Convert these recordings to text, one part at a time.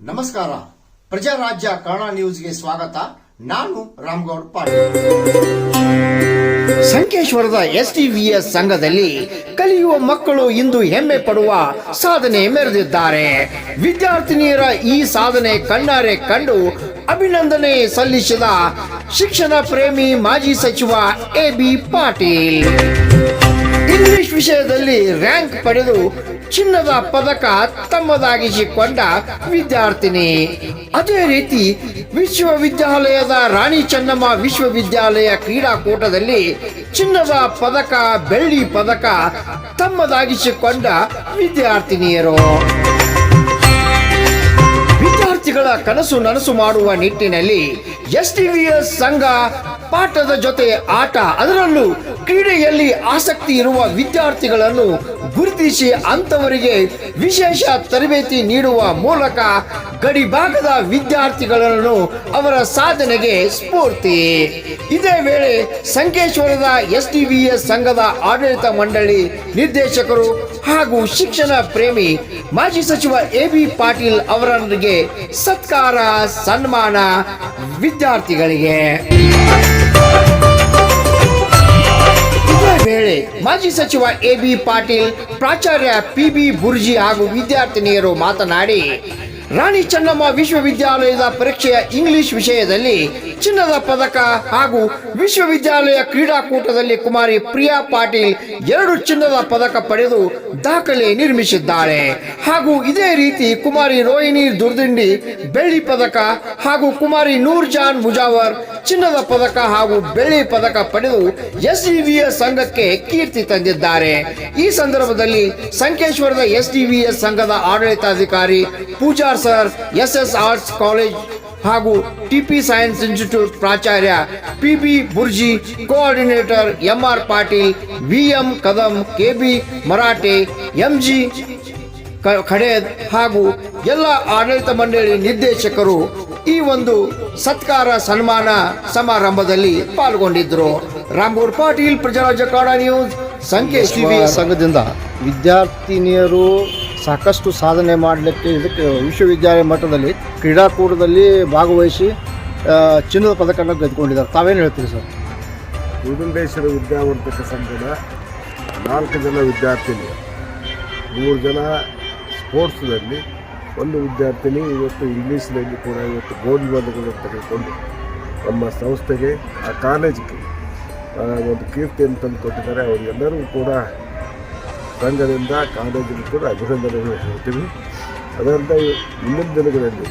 ನಮಸ್ಕಾರ. ಪ್ರಜಾರಾಜ್ಯ ಕನ್ನಡ ನ್ಯೂಸ್ಗೆ ಸ್ವಾಗತ. ನಾನು ರಾಮ್ಗೌಡ್ ಪಾಟೀಲ್. ಸಂಕೇಶ್ವರದ ಎಸ್ ಸಂಘದಲ್ಲಿ ಕಲಿಯುವ ಮಕ್ಕಳು ಇಂದು ಹೆಮ್ಮೆ ಪಡುವ ಸಾಧನೆ ಮೆರೆದಿದ್ದಾರೆ. ವಿದ್ಯಾರ್ಥಿನಿಯರ ಈ ಸಾಧನೆ ಕಣ್ಣಾರೆ ಕಂಡು ಅಭಿನಂದನೆ ಸಲ್ಲಿಸಿದ ಶಿಕ್ಷಣ ಪ್ರೇಮಿ ಮಾಜಿ ಸಚಿವ ಎ ಬಿ ಪಾಟೀಲ್. ಇಂಗ್ಲಿಷ್ ವಿಷಯದಲ್ಲಿ ರ್ಯಾಂಕ್ ಪಡೆದು ಚಿನ್ನದ ಪದಕ ತಮ್ಮದಾಗಿಸಿಕೊಂಡ ವಿದ್ಯಾರ್ಥಿನಿ. ಅದೇ ರೀತಿ ವಿಶ್ವವಿದ್ಯಾಲಯದ ರಾಣಿ ಚೆನ್ನಮ್ಮ ವಿಶ್ವವಿದ್ಯಾಲಯ ಕ್ರೀಡಾಕೂಟದಲ್ಲಿ ಚಿನ್ನದ ಪದಕ, ಬೆಳ್ಳಿ ಪದಕ ತಮ್ಮದಾಗಿಸಿಕೊಂಡ ವಿದ್ಯಾರ್ಥಿನಿಯರು. ವಿದ್ಯಾರ್ಥಿಗಳ ಕನಸು ನನಸು ಮಾಡುವ ನಿಟ್ಟಿನಲ್ಲಿ ಎಸ್ ಎಸ್ ಸಂಘ ಪಾಠದ ಜೊತೆ ಆಟ, ಅದರಲ್ಲೂ ಕ್ರೀಡೆಯಲ್ಲಿ ಆಸಕ್ತಿ ಇರುವ ವಿದ್ಯಾರ್ಥಿಗಳನ್ನು ಗುರುತಿಸಿ ಅಂತವರಿಗೆ ವಿಶೇಷ ತರಬೇತಿ ನೀಡುವ ಮೂಲಕ ಗಡಿಭಾಗದ ವಿದ್ಯಾರ್ಥಿಗಳನ್ನು ಅವರ ಸಾಧನೆಗೆ ಸ್ಫೂರ್ತಿ. ಇದೇ ವೇಳೆ ಸಂಕೇಶ್ವರದ ಎಸ್ ಸಂಘದ ಆಡಳಿತ ಮಂಡಳಿ ನಿರ್ದೇಶಕರು ಹಾಗೂ ಶಿಕ್ಷಣ ಪ್ರೇಮಿ ಮಾಜಿ ಸಚಿವ ಎ ಬಿ ಪಾಟೀಲ್ ಅವರೊಂದಿಗೆ ಸತ್ಕಾರ, ಸನ್ಮಾನ ವಿದ್ಯಾರ್ಥಿಗಳಿಗೆ. ವೇಳೆ ಮಾಜಿ ಸಚಿವ ಎ ಬಿ ಪಾಟೀಲ್ ಪ್ರಾಚಾರ್ಯ ಪಿ ಬಿ ಬುರ್ಜಿ ಹಾಗೂ ವಿದ್ಯಾರ್ಥಿನಿಯರು ಮಾತನಾಡಿ ರಾಣಿ ಚೆನ್ನಮ್ಮ ವಿಶ್ವವಿದ್ಯಾಲಯದ ಪರೀಕ್ಷೆಯ ಇಂಗ್ಲಿಷ್ ವಿಷಯದಲ್ಲಿ ಚಿನ್ನದ ಪದಕ ಹಾಗೂ ವಿಶ್ವವಿದ್ಯಾಲಯ ಕ್ರೀಡಾಕೂಟದಲ್ಲಿ ಕುಮಾರಿ ಪ್ರಿಯಾ ಪಾಟೀಲ್ ಎರಡು ಚಿನ್ನದ ಪದಕ ಪಡೆದು ದಾಖಲೆ ನಿರ್ಮಿಸಿದ್ದಾಳೆ. ಹಾಗೂ ಇದೇ ರೀತಿ ಕುಮಾರಿ ರೋಹಿಣಿ ದುರ್ದಿಂಡಿ, ಬೆಳ್ಳಿ ಪದಕ ಹಾಗೂ ಕುಮಾರಿ ನೂರ್ ಜಾನ್ ಮುಜಾವರ್ ಚಿನ್ನದ ಪದಕ ಹಾಗೂ ಬೆಳ್ಳಿ ಪದಕ ಪಡೆದು ಎಸ್ ಸಂಘಕ್ಕೆ ಕೀರ್ತಿ ತಂದಿದ್ದಾರೆ. ಈ ಸಂದರ್ಭದಲ್ಲಿ ಸಂಕೇಶ್ವರದ ಎಸ್ ಸಂಘದ ಆಡಳಿತಾಧಿಕಾರಿ Pujar sir S S arts college ಹಾಗೂ ಟಿಪಿ ಸೈನ್ಸ್ ಇನ್ಸ್ಟಿಟ್ಯೂಟ್ ಪ್ರಾಚಾರ್ಯ P B Burji, coordinator M R Patil V M Kadam K B Marathe M G Khaded ಹಾಗೂ ಎಲ್ಲ ಆಡಳಿತ ಮಂಡಳಿ ನಿರ್ದೇಶಕರು ಈ ಒಂದು ಸತ್ಕಾರ ಸನ್ಮಾನ ಸಮಾರಂಭದಲ್ಲಿ ಪಾಲ್ಗೊಂಡಿದ್ದರು. ರಾಮೂರ್ ಪಾಟೀಲ್ ಪ್ರಜಾರಾಜ ಕಾಡ ನ್ಯೂಸ್ ವಿ ಸಂಘದಿಂದ ವಿದ್ಯಾರ್ಥಿನಿಯರು ಸಾಕಷ್ಟು ಸಾಧನೆ ಮಾಡಲಿಕ್ಕೆ ಇದಕ್ಕೆ ವಿಶ್ವವಿದ್ಯಾಲಯ ಮಟ್ಟದಲ್ಲಿ ಕ್ರೀಡಾಕೂಟದಲ್ಲಿ ಭಾಗವಹಿಸಿ ಚಿನ್ನದ ಪದಕವನ್ನು ಗೆದ್ದುಕೊಂಡಿದ್ದಾರೆ. ತಾವೇನು ಹೇಳ್ತೀರಿ ಸರ್? ವಿಡುಂಬೇಶ್ವರ ವಿದ್ಯಾವರ್ಧಕ ಸಂಘದ ನಾಲ್ಕು ಜನ ವಿದ್ಯಾರ್ಥಿನಿ ಮೂರು ಜನ ಸ್ಪೋರ್ಟ್ಸ್ನಲ್ಲಿ, ಒಂದು ವಿದ್ಯಾರ್ಥಿನಿ ಇವತ್ತು ಇಂಗ್ಲೀಷ್ನಲ್ಲಿ ಕೂಡ ಇವತ್ತು ಗೋಲ್ಡ್ ಮೆಡಲ್ಗಳನ್ನು ತೆಗೆದುಕೊಂಡು ನಮ್ಮ ಸಂಸ್ಥೆಗೆ, ಆ ಕಾಲೇಜಿಗೆ ಒಂದು ಕೀರ್ತಿಯನ್ನು ತಂದು ಕೊಟ್ಟಿದ್ದಾರೆ ಅವರಿಗೆಲ್ಲರಿಗೂ ಕೂಡ ಸಂಘದಿಂದ ಕಾಲೇಜಿನ ಕೂಡ ಅಭಿನಂದನೆಗಳು ಹೇಳ್ತೀವಿ. ಅದರಿಂದ ಮುಂದಿನ ದಿನಗಳಲ್ಲಿ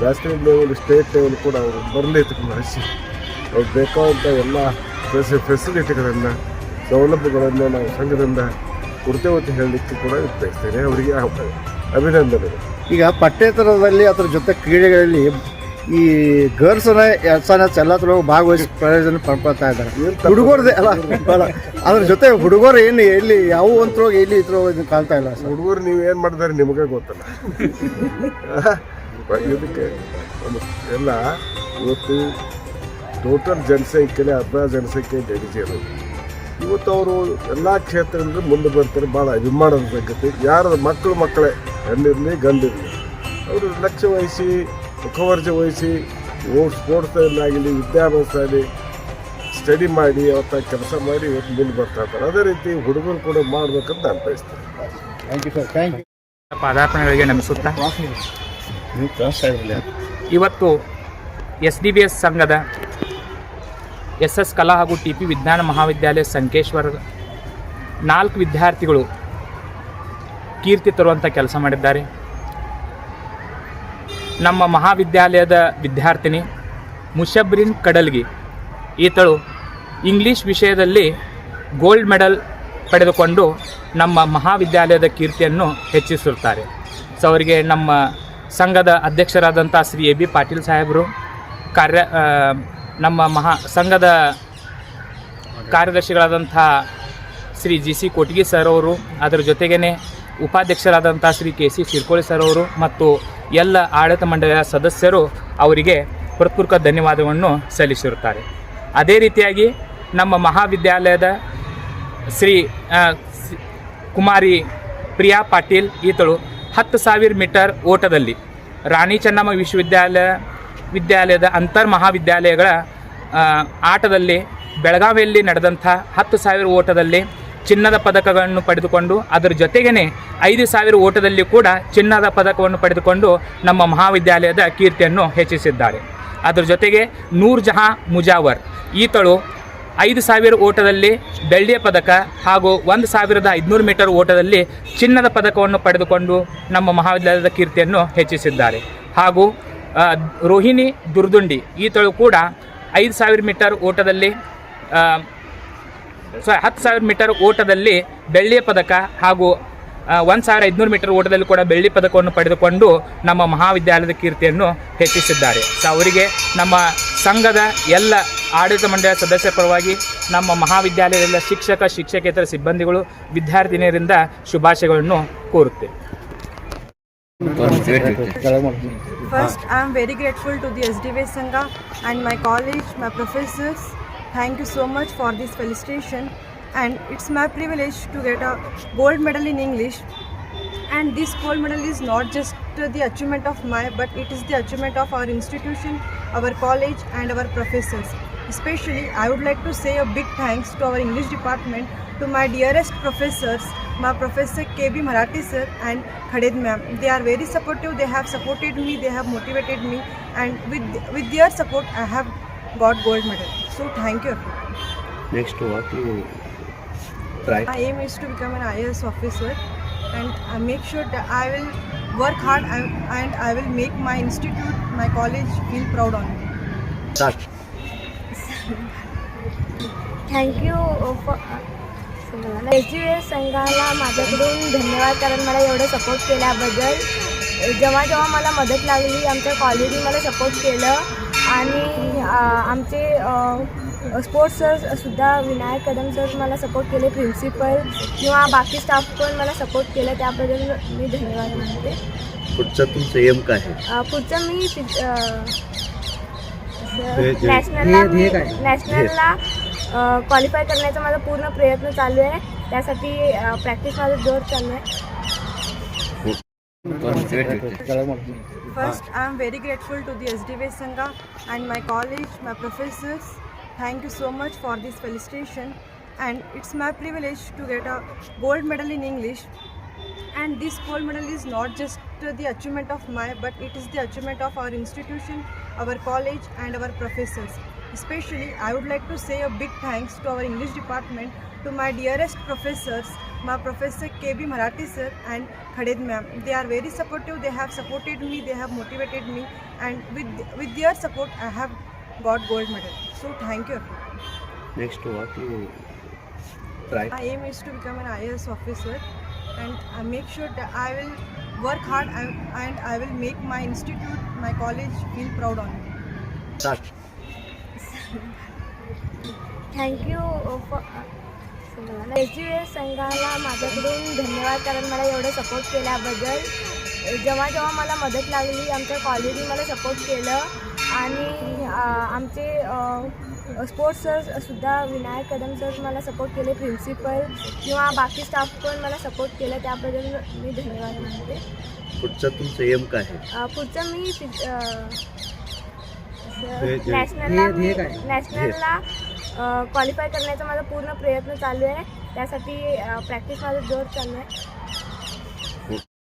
ನ್ಯಾಷನಲ್ ಲೆವೆಲ್ ಸ್ಟೇಟ್ ಲೆವೆಲ್ ಕೂಡ ಅವರು ಬರಲಿ ಹಚ್ಚಿ ಅವ್ರು ಬೇಕಾದಂಥ ಎಲ್ಲ ಫೆಸಿ ಫೆಸಿಲಿಟಿಗಳನ್ನು ಸೌಲಭ್ಯಗಳನ್ನು ನಾವು ಸಂಘದಿಂದ ಕೊಡ್ತೇವೆ ಅಂತ ಹೇಳಲಿಕ್ಕೆ ಕೂಡ ಬಯಸ್ತೇನೆ ಅವರಿಗೆ ಅಭ- ಅಭಿನಂದನೆಗಳು. ಈಗ ಪಠ್ಯೇತರದಲ್ಲಿ ಅದರ ಜೊತೆ ಕ್ರೀಡೆಗಳಲ್ಲಿ ಈ ಗರ್ಲ್ಸ್ ಎರಡ್ ಸಾವಿರ ಎಲ್ಲ ಎಲ್ಲತ್ರೊಳಗೆ ಭಾಗವಹಿಸಿ ಪ್ರಯೋಜನ ಪಡ್ಕೊಳ್ತಾ ಇದ್ದಾರೆ? ಹುಡುಗರದೇ ಅಲ್ಲ ಅದ್ರ ಜೊತೆ ಹುಡುಗರು ಏನು, ಎಲ್ಲಿ, ಯಾವ ಒಂತ್ರೊಳಗೆ ಎಲ್ಲಿ ಇದ್ರೊಳಗೆ ಕಾಣ್ತಾ ಇಲ್ಲ ಹುಡುಗರು ನೀವು ಏನು ಮಾಡಿದಾರೆ ನಿಮಗೆ ಗೊತ್ತಲ್ಲ. ಇದಕ್ಕೆ ಎಲ್ಲ ಇವತ್ತು ಟೋಟಲ್ ಜನಸಂಖ್ಯೆಲೆ ಅರ್ಧ ಜನಸಂಖ್ಯೆ ಲೇಡೀಸ್ ಇರೋದು. ಇವತ್ತು ಅವರು ಎಲ್ಲ ಕ್ಷೇತ್ರದಿಂದ ಮುಂದೆ ಬರ್ತಾರೆ, ಭಾಳ ಅಭಿಮಾನದ ಸಂಗತಿ. ಯಾರ ಮಕ್ಕಳು ಮಕ್ಕಳೇ, ಹೆಣ್ಣಿರಲಿ ಗಂಡಿರಲಿ. ಅವರು ಲಕ್ಷ್ಯ ವಹಿಸಿ ಮುಖವರ್ಜ ವಹಿಸಿ ಸ್ಪೋರ್ಟ್ಸಲ್ಲಾಗಲಿ ವಿದ್ಯಾಭ್ಯಾಸ ಆಗಲಿ ಸ್ಟಡಿ ಮಾಡಿ ಅವತ್ತ ಕೆಲಸ ಮಾಡಿ ಇವತ್ತು ಮುಂದೆ ಬರ್ತಾ ಇರ್ತಾರೆ ಅದೇ ರೀತಿ ಹುಡುಗರು ಕೂಡ ಮಾಡ್ಬೇಕಂತ ನಾನು ಬಯಸ್ತೇನೆ. Thank you sir thank you ಪಾದಾರ್ಪಣೆಗಳಿಗೆ ನಮಿಸುತ್ತಾ ಇವತ್ತು ಎಸ್ ಡಿ ಬಿ ಎಸ್ ಸಂಘದ ಎಸ್ ಎಸ್ ಕಲಾ ಹಾಗೂ ಟಿ ಪಿ ವಿಜ್ಞಾನ ಮಹಾವಿದ್ಯಾಲಯ ಸಂಕೇಶ್ವರ ನಾಲ್ಕು ವಿದ್ಯಾರ್ಥಿಗಳು ಕೀರ್ತಿ ತರುವಂಥ ಕೆಲಸ ಮಾಡಿದ್ದಾರೆ. ನಮ್ಮ ಮಹಾವಿದ್ಯಾಲಯದ ವಿದ್ಯಾರ್ಥಿನಿ ಮುಷಬ್ರಿನ್ ಕಡಲ್ಗಿ. ಈತಳು ಇಂಗ್ಲೀಷ್ ವಿಷಯದಲ್ಲಿ ಗೋಲ್ಡ್ ಮೆಡಲ್ ಪಡೆದುಕೊಂಡು ನಮ್ಮ ಮಹಾವಿದ್ಯಾಲಯದ ಕೀರ್ತಿಯನ್ನು ಹೆಚ್ಚಿಸಿರುತ್ತಾರೆ ಸೊ ಅವರಿಗೆ ನಮ್ಮ ಸಂಘದ ಅಧ್ಯಕ್ಷರಾದಂಥ ಶ್ರೀ ಎ ಬಿ ಪಾಟೀಲ್ ಸಾಹೇಬರು, ಕಾರ್ಯ ನಮ್ಮ ಮಹಾ, ಸಂಘದ ಕಾರ್ಯದರ್ಶಿಗಳಾದಂಥ Shri G C Kotgi sir ಅವರು, ಅದರ ಜೊತೆಗೇ ಉಪಾಧ್ಯಕ್ಷರಾದಂಥ Shri K C Shirkoli sir ಅವರು ಮತ್ತು ಎಲ್ಲ ಆಡಳಿತ ಮಂಡಳಿಯ ಸದಸ್ಯರು ಅವರಿಗೆ ಹೃತ್ಪೂರ್ವಕ ಧನ್ಯವಾದವನ್ನು ಸಲ್ಲಿಸಿರುತ್ತಾರೆ. ಅದೇ ರೀತಿಯಾಗಿ ನಮ್ಮ ಮಹಾವಿದ್ಯಾಲಯದ ಶ್ರೀ ಕುಮಾರಿ ಪ್ರಿಯಾ ಪಾಟೀಲ್ ಈತಳು ಹತ್ತು ಸಾವಿರ ಮೀಟರ್ ಓಟದಲ್ಲಿ ರಾಣಿ ಚೆನ್ನಮ್ಮ ವಿಶ್ವವಿದ್ಯಾಲಯ, ವಿದ್ಯಾಲಯದ ಅಂತರ್ ಮಹಾವಿದ್ಯಾಲಯಗಳ ಆಟದಲ್ಲಿ ಬೆಳಗಾವಿಯಲ್ಲಿ ನಡೆದಂಥ ಹತ್ತು ಸಾವಿರ ಓಟದಲ್ಲಿ ಚಿನ್ನದ ಪದಕಗಳನ್ನು ಪಡೆದುಕೊಂಡು, ಅದರ ಜೊತೆಗೇ ಐದು ಸಾವಿರ ಓಟದಲ್ಲಿ ಕೂಡ ಚಿನ್ನದ ಪದಕವನ್ನು ಪಡೆದುಕೊಂಡು ನಮ್ಮ ಮಹಾವಿದ್ಯಾಲಯದ ಕೀರ್ತಿಯನ್ನು ಹೆಚ್ಚಿಸಿದ್ದಾರೆ. ಅದರ ಜೊತೆಗೆ ನೂರ್ ಜಹಾ ಮುಜಾವರ್, ಈತಳು ಐದು ಸಾವಿರ ಓಟದಲ್ಲಿ ಬೆಳ್ಳಿಯ ಪದಕ ಹಾಗೂ ಒಂದು ಸಾವಿರದ ಐದುನೂರು ಮೀಟರ್ ಓಟದಲ್ಲಿ ಚಿನ್ನದ ಪದಕವನ್ನು ಪಡೆದುಕೊಂಡು ನಮ್ಮ ಮಹಾವಿದ್ಯಾಲಯದ ಕೀರ್ತಿಯನ್ನು ಹೆಚ್ಚಿಸಿದ್ದಾರೆ. ಹಾಗೂ ರೋಹಿಣಿ ದುರ್ದುಂಡಿ, ಈತಳು ಕೂಡ ಐದು ಸಾವಿರ ಮೀಟರ್ ಓಟದಲ್ಲಿ ಸೊ ಹತ್ತು ಸಾವಿರ ಮೀಟರ್ ಓಟದಲ್ಲಿ ಬೆಳ್ಳಿಯ ಪದಕ ಹಾಗೂ ಒಂದು ಸಾವಿರ ಐದುನೂರು ಮೀಟರ್ ಓಟದಲ್ಲಿ ಕೂಡ ಬೆಳ್ಳಿ ಪದಕವನ್ನು ಪಡೆದುಕೊಂಡು ನಮ್ಮ ಮಹಾವಿದ್ಯಾಲಯದ ಕೀರ್ತಿಯನ್ನು ಹೆಚ್ಚಿಸಿದ್ದಾರೆ ಸೊ ಅವರಿಗೆ ನಮ್ಮ ಸಂಘದ ಎಲ್ಲ ಆಡಳಿತ ಮಂಡಳಿಯ ಸದಸ್ಯರ ಪರವಾಗಿ, ನಮ್ಮ ಮಹಾವಿದ್ಯಾಲಯದ ಶಿಕ್ಷಕ, ಶಿಕ್ಷಕೇತರ ಸಿಬ್ಬಂದಿಗಳು, ವಿದ್ಯಾರ್ಥಿನಿಯರಿಂದ ಶುಭಾಶಯಗಳನ್ನು ಕೋರುತ್ತೇವೆ first I am very grateful to the S D SDV Sangha and my college my professors. Thank you so much for this felicitation. And it's my privilege to get a gold medal in English. And this gold medal is not just the achievement of my, but it is the achievement of our institution, our college, and our professors. Especially, I would like to say a big thanks to our English department, to my dearest professors, my professor KB Marathi sir and Khaled ma'am. They are very supportive. They have supported me. They have motivated me, and with with their support, I have got gold medal. So thank you. Next, what you try? My aim is to become an IAS officer, and I make sure that I will work hard and, I will make my institute, my college feel proud on me. Start. Thank you for S G S संघाला माझ्याकडून धन्यवाद कारण मला एवढं support केल्याबद्दल जेव्हा जेव्हा मला मदत लागली आमच्या कॉलेजने मला सपोर्ट केलं आणि आमचे स्पोर्ट्स सर सुद्धा विनायक कदम सर मला सपोर्ट केले प्रिन्सिपल किंवा बाकी स्टाफ पण मला सपोर्ट केलं त्याबद्दल मी धन्यवाद मानते. पुढचं तुमचं एम काय पुढचं मी नॅशनलला मी नॅशनलला क्वालिफाय करण्याचा माझा पूर्ण प्रयत्न चालू आहे. त्यासाठी प्रॅक्टिस माझा जोर चालू आहे. First, I am very grateful to the SDV Sangha and my college, my professors. Thank you so much for this felicitation. And it's my privilege to get a gold medal in English. And this gold medal is not just the achievement of my, but it is the achievement of our institution, our college, and our professors. Especially, I would like to say a big thanks to our English department, to my dearest professors, my professor KB Marathi sir and Khadid ma'am. They are very supportive. They have supported me. They have motivated me. And with with their support, I have got gold medal. So thank you. Next, what you try? I aim is to become an IAS officer, and I make sure that I will work hard and I will make my institute, my college feel proud on me. Start. Thank you for. S संघाला माझ्याकडून धन्यवाद कारण मला एवढं support केल्याबद्दल. जेव्हा जेव्हा मला मदत लागली आमच्या कॉलेजने मला सपोर्ट केलं. आणि आमचे स्पोर्ट्स सर सुद्धा विनायक कदम सर मला सपोर्ट केले प्रिन्सिपल किंवा बाकी स्टाफ पण मला सपोर्ट केलं त्याबद्दल मी धन्यवाद मानते. पुढचं तुमचं एम काय पुढचं मी नॅशनलला नॅशनलला क्वालिफाय करण्याचा माझा पूर्ण प्रयत्न चालू आहे. त्यासाठी प्रॅक्टिस माझं जोर चालू आहे.